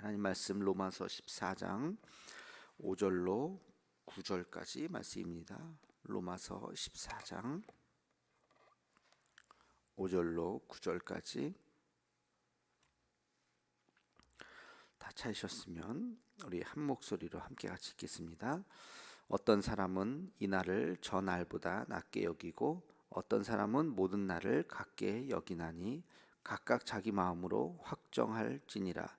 하나님 말씀 로마서 14장 5절로 9절까지 말씀입니다. 로마서 14장 5절로 9절까지 다 찾으셨으면 우리 한 목소리로 함께 같이 읽겠습니다. 어떤 사람은 이 날을 저 날보다 낮게 여기고 어떤 사람은 모든 날을 같게 여기나니 각각 자기 마음으로 확정할지니라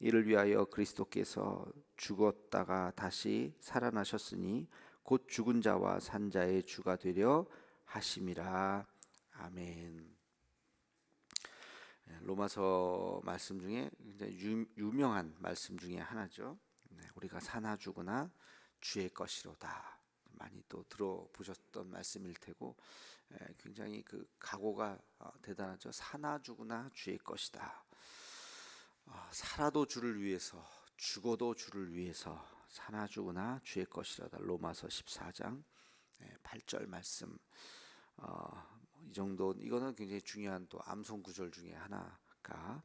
이를 위하여 그리스도께서 죽었다가 다시 살아나셨으니 곧 죽은 자와 산 자의 주가 되려 하심이라. 아멘. 예, 로마서 말씀 중에 굉장히 유명한 말씀 중에 하나죠. 네, 우리가 사나 죽으나 주의 것이로다. 많이 또 들어보셨던 말씀일 테고 예, 굉장히 그 각오가 어, 대단하죠. 사나 죽으나 주의 것이다. 어, 살아도 주를 위해서 죽어도 주를 위해서 사나 죽으나 주의 것이라다 로마서 14장 8절 말씀 어, 뭐이 정도 이거는 굉장히 중요한 또 암송 구절 중에 하나가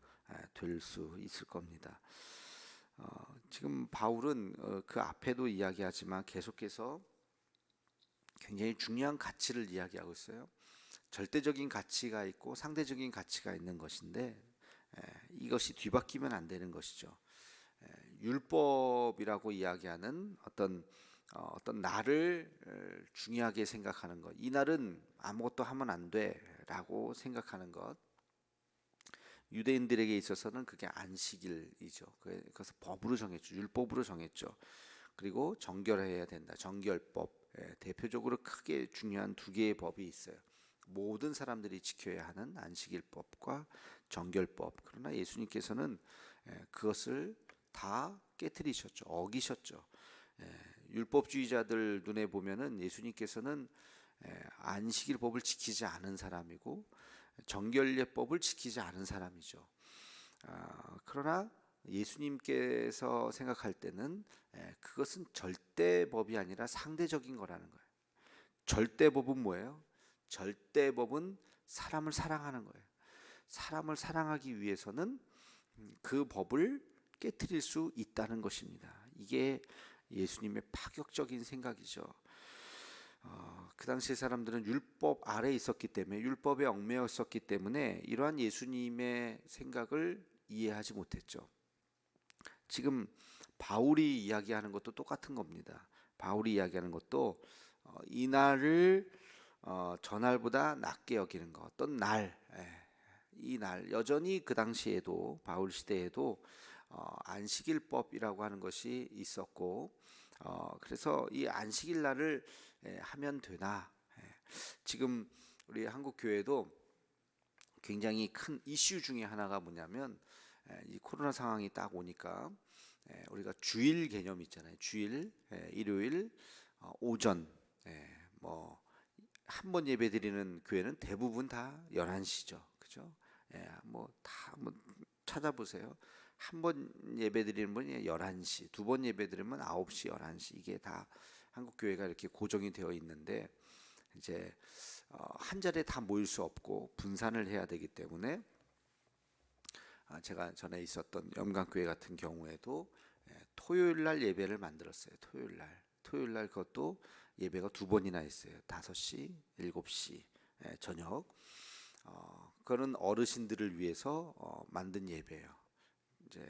될 수 있을 겁니다. 어, 지금 바울은 어, 그 앞에도 이야기하지만 계속해서 굉장히 중요한 가치를 이야기하고 있어요. 절대적인 가치가 있고 상대적인 가치가 있는 것인데 이것이 뒤바뀌면 안 되는 것이죠. 율법이라고 이야기하는 어떤 어, 어떤 날을 중요하게 생각하는 것, 이 날은 아무것도 하면 안 돼라고 생각하는 것. 유대인들에게 있어서는 그게 안식일이죠. 그래서 법으로 정했죠. 율법으로 정했죠. 그리고 정결해야 된다. 정결법. 대표적으로 크게 중요한 두 개의 법이 있어요. 모든 사람들이 지켜야 하는 안식일법과 정결법. 그러나 예수님께서는 예, 그것을 다 깨뜨리셨죠. 어기셨죠. 예, 율법주의자들 눈에 보면은 예수님께서는 예, 안식일법을 지키지 않은 사람이고 정결례법을 지키지 않은 사람이죠. 아, 그러나 예수님께서 생각할 때는 그것은 절대법이 아니라 상대적인 거라는 거예요. 절대법은 뭐예요? 절대법은 사람을 사랑하는 거예요. 사람을 사랑하기 위해서는 그 법을 깨뜨릴 수 있다는 것입니다. 이게 예수님의 파격적인 생각이죠. 어, 그 당시의 사람들은 율법 아래 있었기 때문에 율법에 얽매여 있었기 때문에 이러한 예수님의 생각을 이해하지 못했죠. 지금 바울이 이야기하는 것도 똑같은 겁니다. 바울이 이야기하는 것도 어, 이날을 어, 전날보다 낮게 여기는 것, 어떤 날, 예, 이날 여전히 그 당시에도 바울 시대에도 어, 안식일법이라고 하는 것이 있었고, 어, 그래서 이 안식일 날을 예, 하면 되나? 예, 지금 우리 한국 교회도 굉장히 큰 이슈 중에 하나가 뭐냐면 예, 이 코로나 상황이 딱 오니까 예, 우리가 주일 개념 있잖아요. 주일, 예, 일요일 어, 오전, 예, 뭐 한 번 예배 드리는 교회는 대부분 다 11시죠. 그죠? 예, 뭐다 한번 찾아보세요. 한 번 예배 드리는 분이 11시, 두 번 예배 드리면 9시, 11시. 이게 다 한국 교회가 이렇게 고정이 되어 있는데 이제 어, 한 자리에 다 모일 수 없고 분산을 해야 되기 때문에 아, 제가 전에 있었던 염강교회 같은 경우에도 예, 토요일 날 예배를 만들었어요. 토요일 날. 토요일 날 그것도 예배가 두 번이나 있어요. 5시, 7시 예, 저녁. 어, 그거는 어르신들을 위해서 어, 만든 예배예요. 이제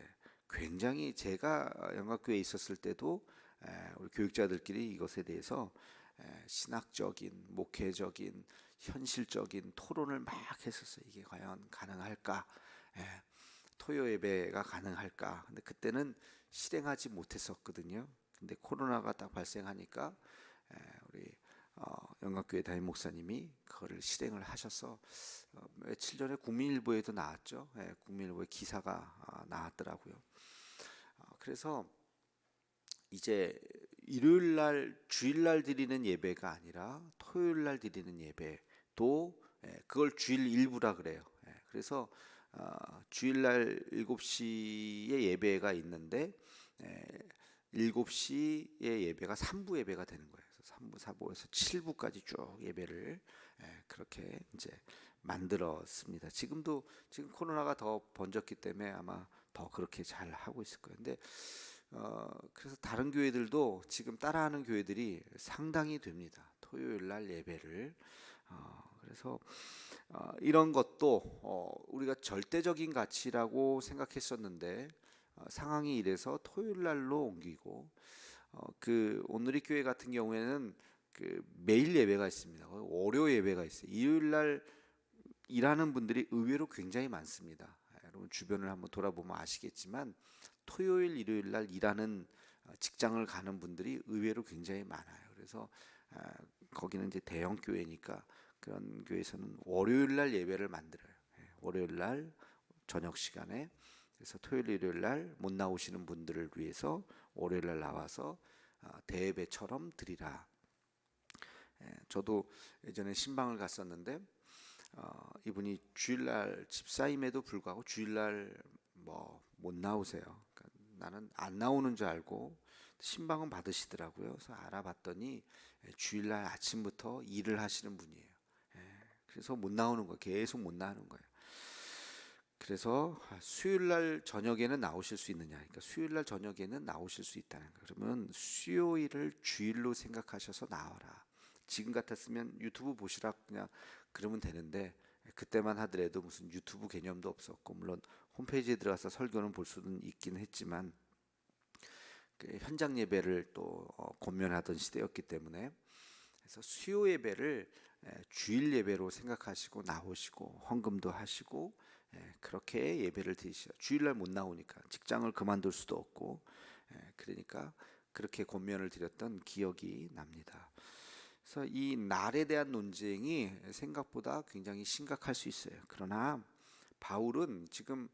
굉장히 제가 영각교회에 있었을 때도 에, 우리 교육자들끼리 이것에 대해서 에, 신학적인, 목회적인, 현실적인 토론을 막 했었어요. 이게 과연 가능할까? 에, 토요 예배가 가능할까? 근데 그때는 실행하지 못했었거든요. 근데 코로나가 딱 발생하니까 우리 어, 영광교회 담임 목사님이 그거를 실행을 하셔서 어, 며칠 전에 국민일보에도 나왔죠. 국민일보에 기사가 아, 나왔더라고요. 어, 그래서 이제 일요일 날 주일 날 드리는 예배가 아니라 토요일 날 드리는 예배도 예, 그걸 주일 일부라 그래요. 예, 그래서 어, 주일 날 7시에 예배가 있는데 예, 7시에 예배가 3부 예배가 되는 거예요. 그래서 3부, 4부에서 7부까지 쭉 예배를 예, 그렇게 이제 만들었습니다. 지금도 지금 코로나가 더 번졌기 때문에 아마 더 그렇게 잘 하고 있을 거예요. 근데 어, 그래서 다른 교회들도 지금 따라하는 교회들이 상당히 됩니다. 토요일 날 예배를 어, 그래서 어, 이런 것도 어, 우리가 절대적인 가치라고 생각했었는데 어, 상황이 이래서 토요일 날로 옮기고 어, 그 오늘의 교회 같은 경우에는 그 매일 예배가 있습니다. 월요 예배가 있어요. 일요일 날 일하는 분들이 의외로 굉장히 많습니다. 아, 여러분 주변을 한번 돌아보면 아시겠지만 토요일 일요일 날 일하는 어, 직장을 가는 분들이 의외로 굉장히 많아요. 그래서 아, 거기는 이제 대형 교회니까 그런 교회에서는 월요일 날 예배를 만들어요. 예, 월요일 날 저녁 시간에 그래서 토요일 일요일 날 못 나오시는 분들을 위해서 월요일 날 나와서 아, 대예배처럼 드리라. 예, 저도 예전에 신방을 갔었는데 어, 이분이 주일날 집사임에도 불구하고 주일날 뭐 못 나오세요. 그러니까 나는 안 나오는 줄 알고 신방은 받으시더라고요. 그래서 알아봤더니 예, 주일날 아침부터 일을 하시는 분이에요. 예, 그래서 못 나오는 거예요. 계속 못 나오는 거예요. 그래서 수요일 날 저녁에는 나오실 수 있느냐? 그러니까 수요일 날 저녁에는 나오실 수 있다는 거예요. 그러면 수요일을 주일로 생각하셔서 나와라. 지금 같았으면 유튜브 보시라 그냥 그러면 되는데 그때만 하더라도 무슨 유튜브 개념도 없었고 물론 홈페이지에 들어가서 설교는 볼 수는 있긴 했지만 그 현장 예배를 또 어, 권면하던 시대였기 때문에 그래서 수요 예배를 에, 주일 예배로 생각하시고 나오시고 헌금도 하시고 에, 그렇게 예배를 드리시죠. 주일날 못 나오니까 직장을 그만둘 수도 없고 에, 그러니까 그렇게 권면을 드렸던 기억이 납니다. 그래서 이 날에 대한 논쟁이 생각보다 굉장히 심각할 수 있어요. 그러나 바울은 지금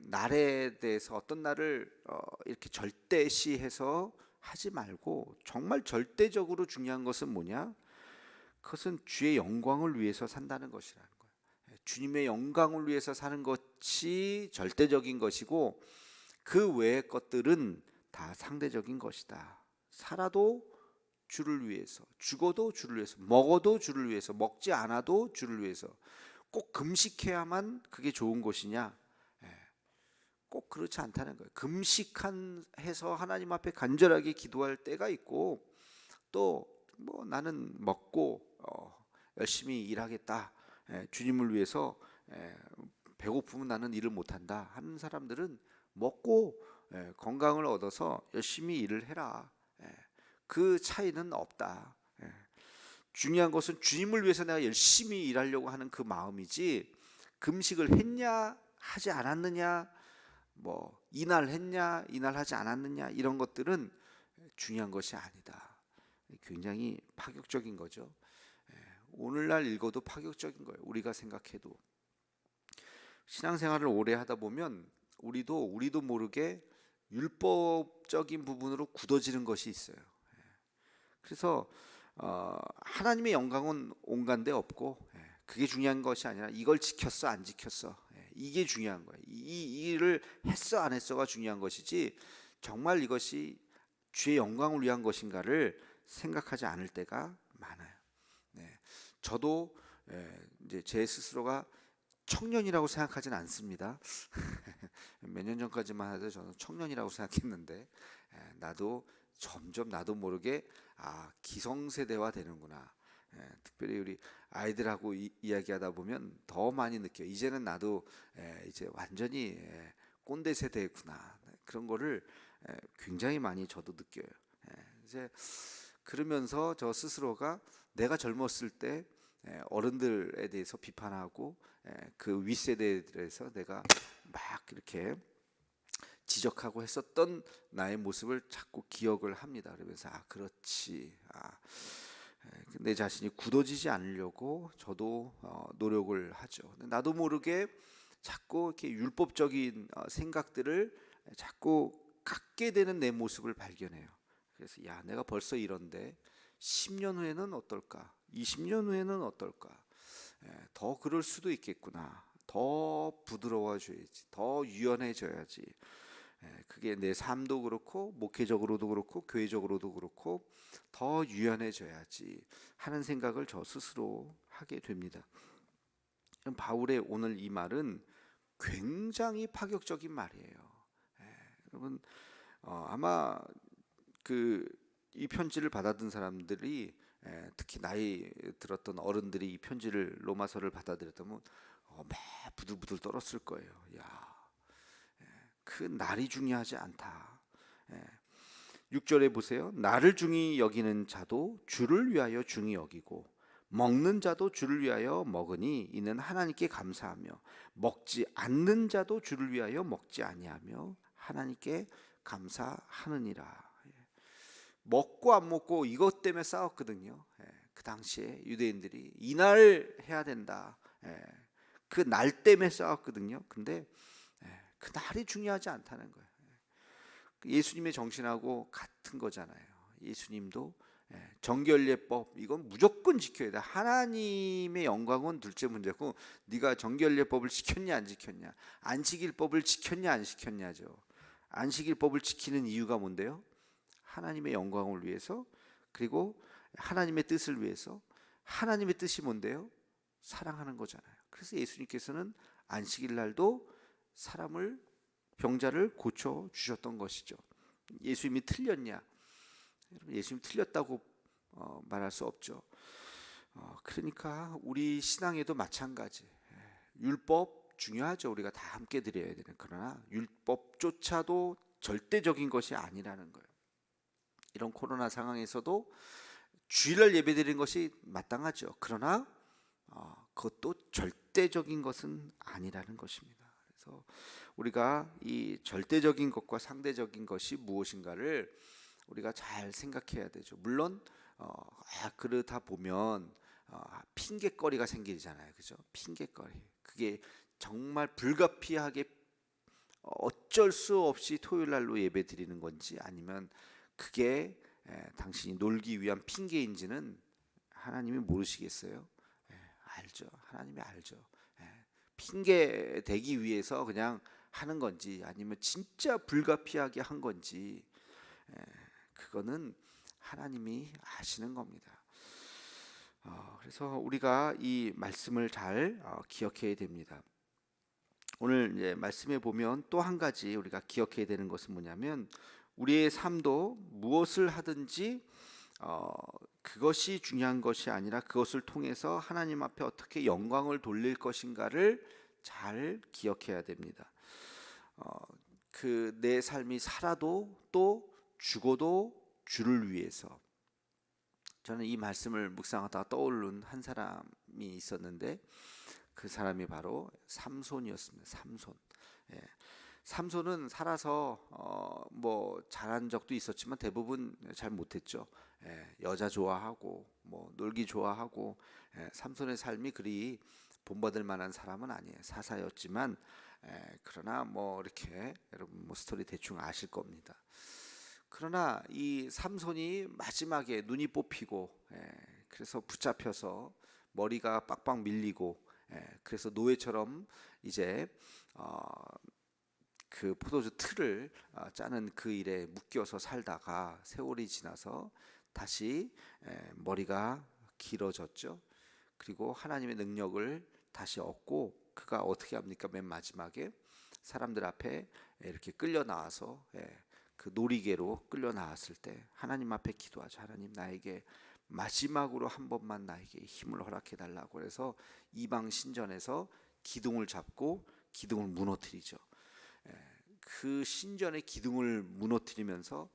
날에 대해서 어떤 날을 어, 이렇게 절대시해서 하지 말고 정말 절대적으로 중요한 것은 뭐냐? 그것은 주의 영광을 위해서 산다는. 예, 주님의 영광을 위해서 사는 것이 절대적인 것이고 그 외의 것들은 다 상대적인 것이다. 살아도 주를 위해서, 죽어도 주를 위해서, 먹어도 주를 위해서, 먹지 않아도 주를 위해서 꼭 금식해야만 그게 좋은 것이냐? 예, 꼭 그렇지 않다는 거예요. 금식한 해서 하나님 앞에 간절하게 기도할 때가 있고 또 뭐 나는 먹고 어, 열심히 일하겠다. 예, 주님을 위해서 예, 배고프면 나는 일을 못한다 하는 사람들은 먹고 예, 건강을 얻어서 열심히 일을 해라. 예, 그 차이는 없다. 예. 중요한 것은 주님을 위해서 내가 열심히 일하려고 하는 그 마음이지 금식을 했냐 하지 않았느냐 뭐 이날 했냐 이날 하지 않았느냐 이런 것들은 중요한 것이 아니다. 굉장히 파격적인 거죠. 예, 오늘날 읽어도 파격적인 거예요. 우리가 생각해도 신앙생활을 오래 하다 보면 우리도 우리도 모르게 율법적인 부분으로 굳어지는 것이 있어요. 예, 그래서 어, 하나님의 영광은 온간데 없고 예, 그게 중요한 것이 아니라 이걸 지켰어 안 지켰어 예, 이게 중요한 거예요. 이, 이 일을 했어 안 했어가 중요한 것이지 정말 이것이 주의 영광을 위한 것인가를 생각하지 않을 때가 저도 예, 이제 제 스스로가 청년이라고 생각하진 않습니다. 몇 년 전까지만 해도 저는 청년이라고 생각했는데 예, 나도 점점 나도 모르게 아 기성세대화 되는구나. 예, 특별히 우리 아이들하고 이, 이야기하다 보면 더 많이 느껴. 이제는 나도 예, 이제 완전히 예, 꼰대 세대구나. 그런 거를 예, 굉장히 많이 저도 느껴요. 예, 이제 그러면서 저 스스로가 내가 젊었을 때 예, 어른들에 대해서 비판하고 예, 그 윗세대에 대해서 내가 막 이렇게 지적하고 했었던 나의 모습을 자꾸 기억을 합니다. 그러면서 아 그렇지. 아, 예, 내 자신이 굳어지지 않으려고 저도 어, 노력을 하죠. 나도 모르게 자꾸 이렇게 율법적인 어, 생각들을 자꾸 갖게 되는 내 모습을 발견해요. 그래서 야 내가 벌써 이런데 10년 후에는 어떨까? 20년 후에는 어떨까? 예, 더 그럴 수도 있겠구나. 더 부드러워져야지. 더 유연해져야지. 예, 그게 내 삶도 그렇고 목회적으로도 그렇고 교회적으로도 그렇고 더 유연해져야지 하는 생각을 저 스스로 하게 됩니다. 바울의 오늘 이 말은 굉장히 파격적인 말이에요. 예, 여러분 어, 아마 그 이 편지를 받아든 사람들이 예, 특히 나이 들었던 어른들이 이 편지를 로마서를 받아들였다면 어, 매 부들부들 떨었을 거예요. 야, 예, 그 날이 중요하지 않다. 예. 6절에 보세요. 나를 중히 여기는 자도 주를 위하여 중히 여기고 먹는 자도 주를 위하여 먹으니 이는 하나님께 감사하며 먹지 않는 자도 주를 위하여 먹지 아니하며 하나님께 감사하느니라. 예. 먹고 안 먹고 이것 때문에 싸웠거든요. 예. 그 당시에 유대인들이 이날 해야 된다. 예. 그날 때문에 싸웠거든요. 근데 예. 그 날이 중요하지 않다는 거예요. 예. 예수님의 정신하고 같은 거잖아요. 예수님도 예, 정결례법 이건 무조건 지켜야 돼. 하나님의 영광은 둘째 문제고 네가 정결례법을 지켰냐 안 지켰냐, 안식일법을 지켰냐 안 지켰냐죠. 안식일법을 지키는 이유가 뭔데요? 하나님의 영광을 위해서 그리고 하나님의 뜻을 위해서 하나님의 뜻이 뭔데요? 사랑하는 거잖아요. 그래서 예수님께서는 안식일 날도 사람을 병자를 고쳐 주셨던 것이죠. 예수님이 틀렸냐? 예수님 틀렸다고 어, 말할 수 없죠. 어, 그러니까 우리 신앙에도 마찬가지. 예, 율법 중요하죠. 우리가 다 함께 드려야 되는 그러나 율법조차도 절대적인 것이 아니라는 거예요. 이런 코로나 상황에서도 주일날 예배드리는 것이 마땅하죠. 그러나 어, 그것도 절대적인 것은 아니라는 것입니다. 그래서 우리가 이 절대적인 것과 상대적인 것이 무엇인가를 우리가 잘 생각해야 되죠. 물론 어, 아, 그러다 보면 어, 핑계거리가 생기잖아요, 그죠? 핑계거리. 그게 정말 불가피하게 어쩔 수 없이 토요일 날로 예배 드리는 건지 아니면 그게 에, 당신이 놀기 위한 핑계인지는 하나님이 모르시겠어요? 예, 알죠. 하나님이 알죠. 예, 핑계 대기 위해서 그냥 하는 건지 아니면 진짜 불가피하게 한 건지 예, 그거는 하나님이 아시는 겁니다. 어, 그래서 우리가 이 말씀을 잘 어, 기억해야 됩니다. 오늘 말씀에 보면 또 한 가지 우리가 기억해야 되는 것은 뭐냐면 우리의 삶도 무엇을 하든지 어, 그것이 중요한 것이 아니라 그것을 통해서 하나님 앞에 어떻게 영광을 돌릴 것인가를 잘 기억해야 됩니다. 어, 그 내 삶이 살아도 또 죽어도 주를 위해서 저는 이 말씀을 묵상하다가 떠오른 한 사람이 있었는데 그 사람이 바로 삼손이었습니다. 삼손. 예. 삼손은 살아서 어, 뭐 잘한 적도 있었지만 대부분 잘 못했죠. 예, 여자 좋아하고 뭐 놀기 좋아하고 예, 삼손의 삶이 그리 본받을 만한 사람은 아니에요. 사사였지만 예, 그러나 뭐 이렇게 여러분 뭐 스토리 대충 아실 겁니다. 그러나 이 삼손이 마지막에 눈이 뽑히고 예, 그래서 붙잡혀서 머리가 빡빡 밀리고 예, 그래서 노예처럼 이제 어, 그 포도주 틀을 어, 짜는 그 일에 묶여서 살다가 세월이 지나서 다시 에, 머리가 길어졌죠. 그리고 하나님의 능력을 다시 얻고 그가 어떻게 합니까? 맨 마지막에 사람들 앞에 이렇게 끌려 나와서 예, 그 놀이개로 끌려 나왔을 때 하나님 앞에 기도하죠. 하나님 나에게 마지막으로 한 번만 나에게 힘을 허락해 달라고 해서 이방 신전에서 기둥을 잡고 기둥을 무너뜨리죠. 예, 그 신전의 기둥을 무너뜨리면서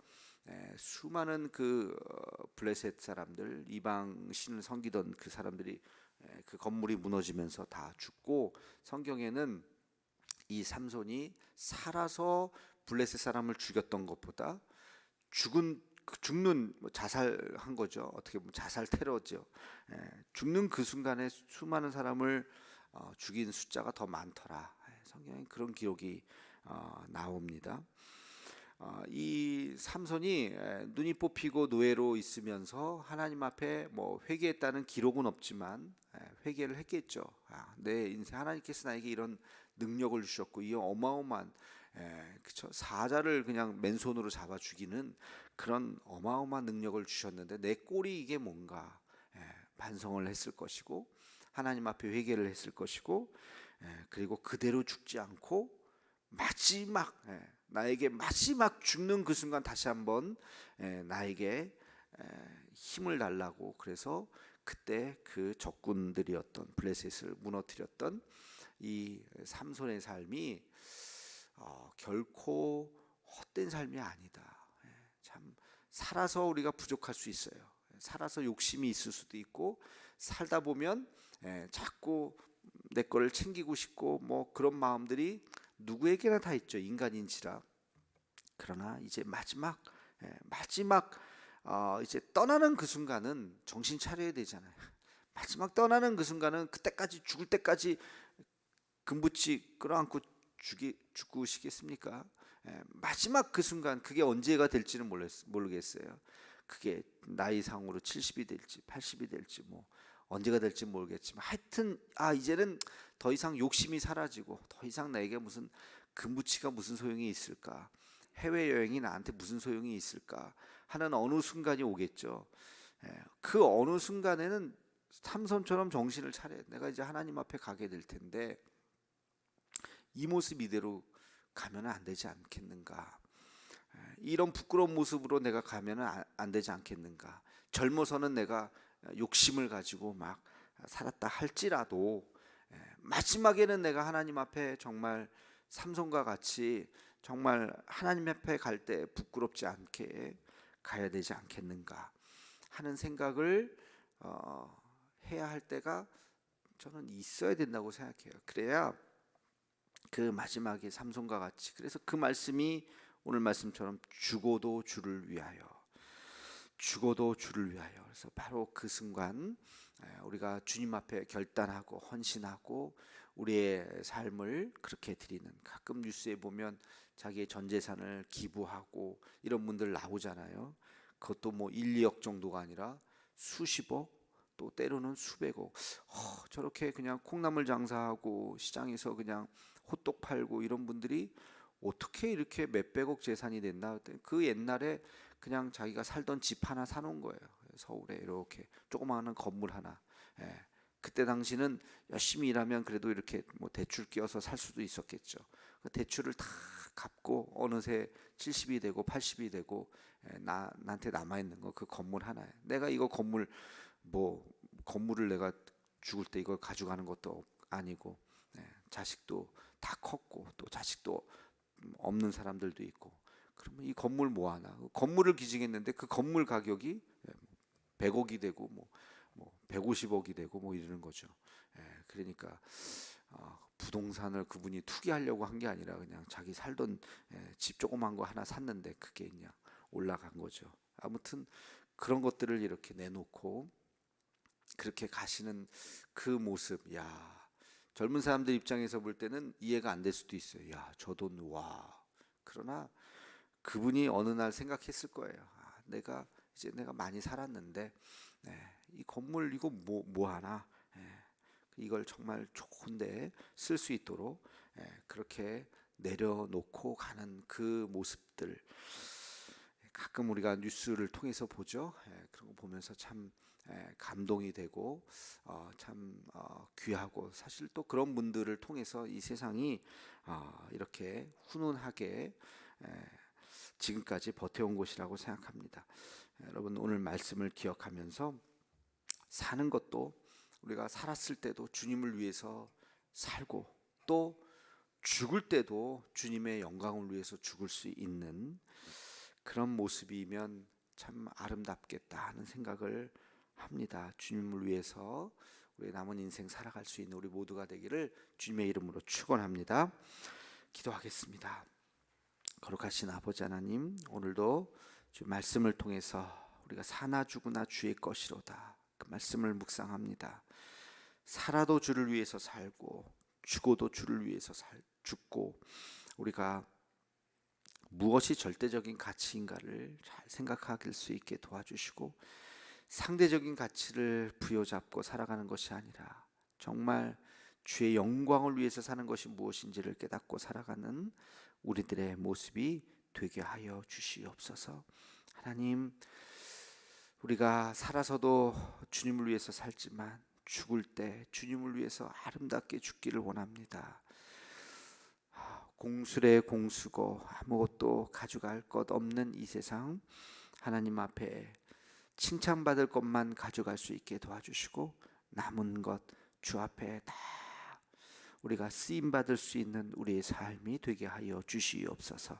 예, 수많은 그 어, 블레셋 사람들 이방 신을 섬기던 그 사람들이 예, 그 건물이 무너지면서 다 죽고 성경에는 이 삼손이 살아서 블레셋 사람을 죽였던 것보다 죽은 그 죽는 뭐 자살한 거죠. 어떻게 보면 자살 테러죠. 예, 죽는 그 순간에 수많은 사람을 어, 죽인 숫자가 더 많더라. 예, 성경에 그런 기록이 어, 나옵니다. 어, 이 삼손이 에, 눈이 뽑히고 노예로 있으면서 하나님 앞에 뭐 회개했다는 기록은 없지만 에, 회개를 했겠죠. 아, 내 인생 하나님께서 나에게 이런 능력을 주셨고 이 어마어마한 에, 그쵸 사자를 그냥 맨손으로 잡아 죽이는 그런 어마어마한 능력을 주셨는데 내 꼴이 이게 뭔가 에, 반성을 했을 것이고 하나님 앞에 회개를 했을 것이고 에, 그리고 그대로 죽지 않고 마지막 예, 나에게 마지막 죽는 그 순간 다시 한번 예, 나에게 에, 힘을 달라고 그래서 그때 그 적군들이었던 블레셋을 무너뜨렸던 이 삼손의 삶이 어, 결코 헛된 삶이 아니다. 예, 참 살아서 우리가 부족할 수 있어요. 살아서 욕심이 있을 수도 있고 살다 보면 예, 자꾸 내 거를 챙기고 싶고 뭐 그런 마음들이 누구에게나 다 있죠. 인간인지라 그러나 이제 마지막 예, 마지막 어, 이제 떠나는 그 순간은 정신 차려야 되잖아요. 마지막 떠나는 그 순간은 그때까지 죽을 때까지 금붙이 끌어안고 죽이 죽으시겠습니까? 예, 마지막 그 순간 그게 언제가 될지는 몰랐, 모르겠어요. 그게 나이상으로 70이 될지 80이 될지 뭐 언제가 될지 모르겠지만 하여튼 아 이제는 더 이상 욕심이 사라지고 더 이상 나에게 무슨 금부치가 무슨 소용이 있을까 해외 여행이 나한테 무슨 소용이 있을까 하는 어느 순간이 오겠죠. 예, 그 어느 순간에는 삼손처럼 정신을 차려 내가 이제 하나님 앞에 가게 될 텐데 이 모습 이대로 가면은 안 되지 않겠는가? 예, 이런 부끄러운 모습으로 내가 가면은 안- 안 되지 않겠는가? 젊어서는 내가 욕심을 가지고 막 살았다 할지라도 예, 마지막에는 내가 하나님 앞에 정말 삼손과 같이 정말 하나님 앞에 갈 때 부끄럽지 않게 가야 되지 않겠는가 하는 생각을 어, 해야 할 때가 저는 있어야 된다고 생각해요. 그래야 그 마지막에 삼손과 같이 그래서 그 말씀이 오늘 말씀처럼 죽어도 주를 위하여 죽어도 주를 위하여 그래서 바로 그 순간 에, 우리가 주님 앞에 결단하고 헌신하고 우리의 삶을 그렇게 드리는 가끔 뉴스에 보면 자기의 전 재산을 기부하고 이런 분들 나오잖아요. 그것도 뭐 1, 2억 정도가 아니라 수십억 또 때로는 수백억 어, 저렇게 그냥 콩나물 장사하고 시장에서 그냥 호떡 팔고 이런 분들이 어떻게 이렇게 몇백억 재산이 됐나 그 옛날에 그냥 자기가 살던 집 하나 사놓은 거예요. 서울에 이렇게 조그마한 건물 하나. 예. 그때 당시는 열심히 일하면 그래도 이렇게 뭐 대출 끼어서 살 수도 있었겠죠. 그 대출을 다 갚고 어느새 70이 되고 80이 되고 예, 나 나한테 남아 있는 거 그 건물 하나에. 내가 이거 건물 뭐 건물을 내가 죽을 때 이걸 가져가는 것도 아니고 예, 자식도 다 컸고 또 자식도 없는 사람들도 있고 그러면 이 건물 뭐 하나 건물을 기증했는데 그 건물 가격이 100억이 되고 뭐, 뭐 150억이 되고 뭐 이러는 거죠. 예, 그러니까 어, 부동산을 그분이 투기하려고 한 게 아니라 그냥 자기 살던 예, 집 조그만 거 하나 샀는데 그게 그냥 올라간 거죠. 아무튼 그런 것들을 이렇게 내놓고 그렇게 가시는 그 모습, 야 젊은 사람들 입장에서 볼 때는 이해가 안 될 수도 있어요. 야, 저 돈 와. 그러나 그분이 어느 날 생각했을 거예요. 아, 내가 이제 내가 많이 살았는데 네, 이 건물 이거 뭐, 뭐 하나 예, 이걸 정말 좋은데 쓸 수 있도록 예, 그렇게 내려놓고 가는 그 모습들 가끔 우리가 뉴스를 통해서 보죠. 예, 그런 거 보면서 참 예, 감동이 되고 어, 참 어, 귀하고 사실 또 그런 분들을 통해서 이 세상이 어, 이렇게 훈훈하게 예, 지금까지 버텨온 곳이라고 생각합니다. 여러분 오늘 말씀을 기억하면서 사는 것도 우리가 살았을 때도 주님을 위해서 살고 또 죽을 때도 주님의 영광을 위해서 죽을 수 있는 그런 모습이면 참 아름답겠다 하는 생각을 합니다. 주님을 위해서 우리 남은 인생 살아갈 수 있는 우리 모두가 되기를 주님의 이름으로 축원합니다. 기도하겠습니다. 거룩하신 아버지 하나님, 오늘도 주 말씀을 통해서 우리가 사나 죽으나 주의 것이로다. 그 말씀을 묵상합니다. 살아도 주를 위해서 살고 죽어도 주를 위해서 살 죽고 우리가 무엇이 절대적인 가치인가를 잘 생각할 수 있게 도와주시고 상대적인 가치를 부여잡고 살아가는 것이 아니라 정말 주의 영광을 위해서 사는 것이 무엇인지를 깨닫고 살아가는 우리들의 모습이 되게 하여 주시옵소서. 하나님, 우리가 살아서도 주님을 위해서 살지만 죽을 때 주님을 위해서 아름답게 죽기를 원합니다. 공술의 공수고 아무것도 가져갈 것 없는 이 세상 하나님 앞에 칭찬받을 것만 가져갈 수 있게 도와주시고 남은 것 주 앞에 다 우리가 쓰임 받을 수 있는 우리의 삶이 되게 하여 주시옵소서.